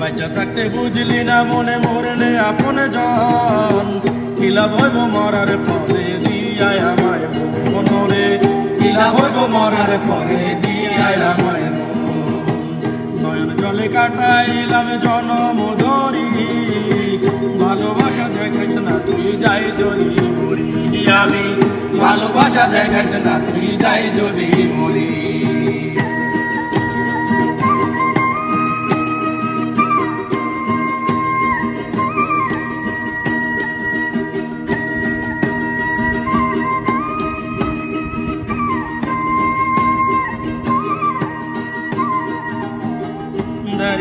বাচ্চা থাকতে বুঝলি না মনে মরলে আপন জন। কিলা ভইব মরার পরে দিয়ায় আমায় মনরে। কিলা ভইব মরার পরে দিয়ায় আমায় জলে কাটাইলাম জনম ধরি। ভালোবাসা দেখাইছ না তুই যাই মরি আমি ভালোবাসা দেখাইছ না তুই যাই যদি মরি।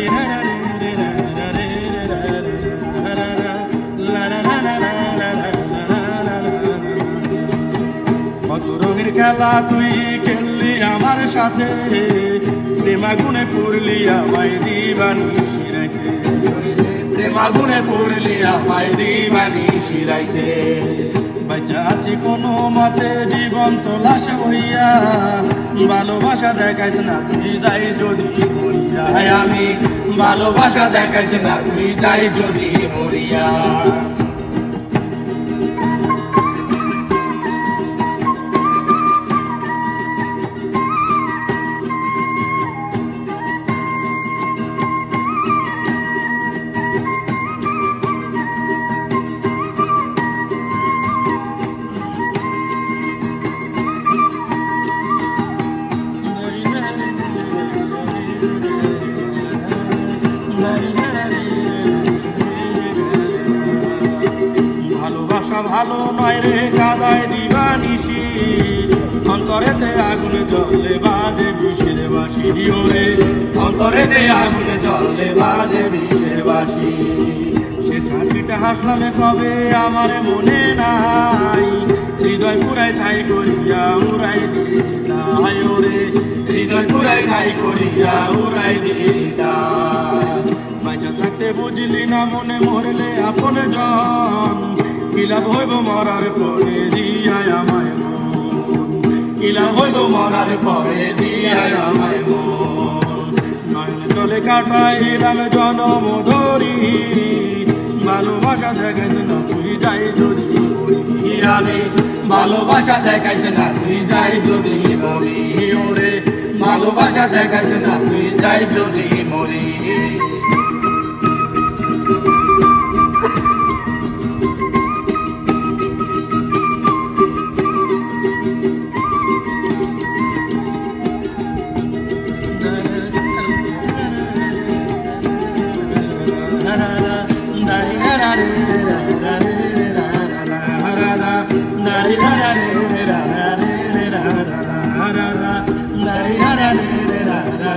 কত রঙের খেলা তুই খেললি আমার সাথে। প্রেমাগুনে পড়লি আমায় দিবানি শিরাইতে। প্রেমাগুনে পড়লি আমায় দিবানি শিরাইতে। বাচ্চা আছে কোনো মতে জীবন তো লাশ হইয়া। ভালোবাসা দেখাইছ না তুই যাই যদি মরিয়া। আমি, ভালোবাসা দেখাইছ না তুই যাই যদি মরিয়া। ভালো নয় রে কাদায় দিবানিসি অন্তরেতে আগুন জ্বলে বাজে বিষের বাসি ওরে অন্তরেতে আগুন জ্বলে বাজে বিষের বাসি সে সাথীটা হাসলামে, কবে আমার মনে নাই? হৃদয় পুরাই ছাই করিয়া উড়াই দিতাই ওরে হৃদয় পুরাই ছাই করিয়া উড়াই দিতাই বাঁচা থাকতে বুঝলি না, মনে মরলে আপন জন। কিলা হইব মরার পরে দিয়ায় আমায় কিলা হইব মরার পরে দিয়ায় আমায় নয়ন চলে কাটাইলাম জনম ধরি। ভালোবাসা দেখাইছ না তুই যাই যদি আমি ভালোবাসা দেখাইছ না তুই যাই যদি মরি। ওরে, ভালোবাসা দেখাইছ না তুই যাই যদি মরি।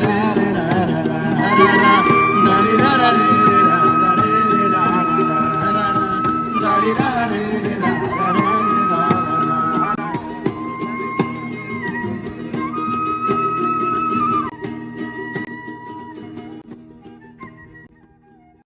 da da